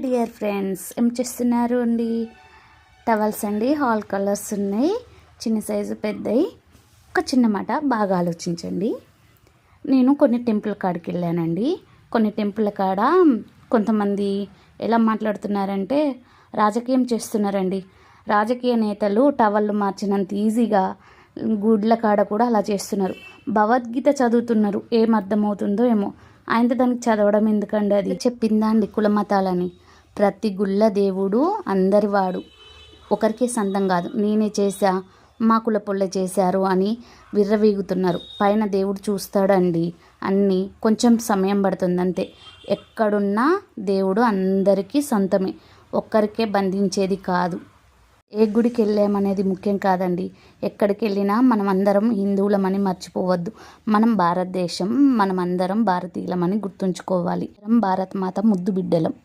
Dear friends ఏం చేస్తున్నారు అండి? టవల్స్ అండి హాల్ కలర్స్ ఉన్నాయి చిన్న సైజు పెద్దవి ఒక చిన్న మాట బాగా ఆలోచించండి. నేను కొన్ని టెంపుల్ కాడికి వెళ్ళానండి. కొన్ని టెంపుల్ కాడ కొంతమంది ఎలా మాట్లాడుతున్నారంటే రాజకీయం చేస్తున్నారండి. రాజకీయ నేతలు టవళ్ళు మార్చినంత ఈజీగా గుడ్ల కాడ కూడా అలా చేస్తున్నారు. భగవద్గీత చదువుతున్నారు ఏం అర్థమవుతుందో ఏమో. ఆయనతో దానికి చదవడం ఎందుకండి అది? చెప్పిందా అండి కులమతాలని ప్రతి గుళ్ళ దేవుడు అందరివాడు. ఒకరికే సొంతం కాదు. నేనే చేశా మా కులపొల్ల చేశారు అని విర్రవీగుతున్నారు. పైన దేవుడు చూస్తాడండి. అన్నీ కొంచెం సమయం పడుతుంది అంతే ఎక్కడున్నా దేవుడు అందరికీ సొంతమే. ఒక్కరికే బంధించేది కాదు. ఏ గుడికి వెళ్ళామనేది ముఖ్యం కాదండి. ఎక్కడికి వెళ్ళినా మనం అందరం హిందువులమని మర్చిపోవద్దు. మనం భారతదేశం మనం అందరం భారతీయులమని గుర్తుంచుకోవాలి. భారత మాత ముద్దు బిడ్డలం.